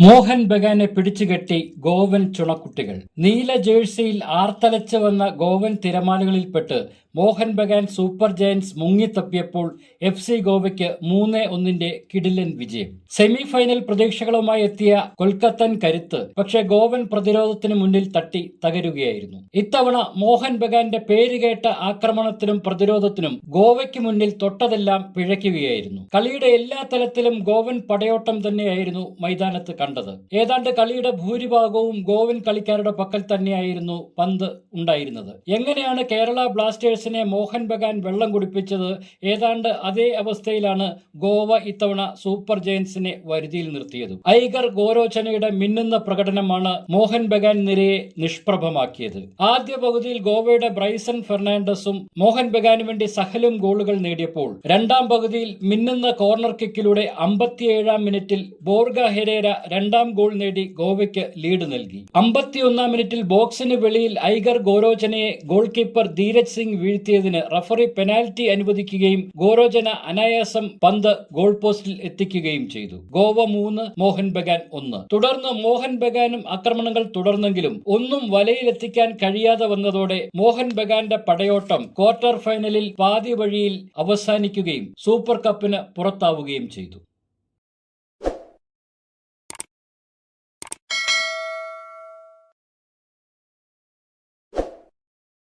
മോഹൻ ബഗാനെ പിടിച്ചുകെട്ടി ഗോവൻ ചുണക്കുട്ടികൾ. നീല ജേഴ്സിയിൽ ആർത്തലച്ച് വന്ന ഗോവൻ തിരമാലകളിൽപ്പെട്ട് മോഹൻ ബഗാൻ സൂപ്പർ ജയൻസ് മുങ്ങിത്തപ്പിയപ്പോൾ എഫ് സി ഗോവയ്ക്ക് മൂന്ന് ഒന്നിന്റെ കിടിലൻ വിജയം. സെമി ഫൈനൽ പ്രതീക്ഷകളുമായി എത്തിയ കൊൽക്കത്തൻ കരുത്ത് പക്ഷേ ഗോവൻ പ്രതിരോധത്തിന് മുന്നിൽ തട്ടി തകരുകയായിരുന്നു. ഇത്തവണ മോഹൻ ബഗാന്റെ പേരുകേട്ട ആക്രമണത്തിനും പ്രതിരോധത്തിനും ഗോവയ്ക്ക് മുന്നിൽ തൊട്ടതെല്ലാം പിഴയ്ക്കുകയായിരുന്നു. കളിയുടെ എല്ലാ തലത്തിലും ഗോവൻ പടയോട്ടം തന്നെയായിരുന്നു മൈതാനത്ത് കണ്ടത്. ഏതാണ്ട് കളിയുടെ ഭൂരിഭാഗവും ഗോവൻ കളിക്കാരുടെ പക്കൽ തന്നെയായിരുന്നു പന്ത് ഉണ്ടായിരുന്നത്. എങ്ങനെയാണ് കേരള ബ്ലാസ്റ്റേഴ്സിനെ മോഹൻ ബഗാൻ വെള്ളം കുടിപ്പിച്ചത്. ഏതാണ്ട് അതേ അവസ്ഥയിലാണ് ഗോവ ഇത്തവണ സൂപ്പർ ജയൻസിനെ വരുതിയിൽ നിർത്തിയത്. ഐഗർ ഗോരോചനയുടെ മിന്നുന്ന പ്രകടനമാണ് മോഹൻ ബഗാൻ നിരയെ നിഷ്പ്രഭമാക്കിയത്. ആദ്യ പകുതിയിൽ ഗോവയുടെ ബ്രൈസൺ ഫെർണാണ്ടസും മോഹൻ ബഗാനു വേണ്ടി സഹലും ഗോളുകൾ നേടിയപ്പോൾ രണ്ടാം പകുതിയിൽ മിന്നുന്ന കോർണർ കിക്കിലൂടെ അമ്പത്തിയേഴാം മിനിറ്റിൽ ബോർഗ ഹെരേര രണ്ടാം ഗോൾ നേടി ഗോവയ്ക്ക് ലീഡ് നൽകി. അമ്പത്തിയൊന്നാം മിനിറ്റിൽ ബോക്സിന് വെളിയിൽ ഐഗർ ഗോരോചനയെ ഗോൾ കീപ്പർ ധീരജ് സിംഗ് വീഴ്ത്തിയതിന് റഫറി പെനാൽറ്റി അനുവദിക്കുകയും ഗോരോജന അനായാസം പന്ത് ഗോൾ പോസ്റ്റിൽ എത്തിക്കുകയും ചെയ്തു. ഗോവ മൂന്ന് മോഹൻ ബഗാൻ ഒന്ന്. തുടർന്ന് മോഹൻ ബഗാനും ആക്രമണങ്ങൾ തുടർന്നെങ്കിലും ഒന്നും വലയിലെത്തിക്കാൻ കഴിയാതെ വന്നതോടെ മോഹൻ ബഗാന്റെ പടയോട്ടം ക്വാർട്ടർ ഫൈനലിൽ പാതി വഴിയിൽ അവസാനിക്കുകയും സൂപ്പർ കപ്പിന് പുറത്താവുകയും ചെയ്തു.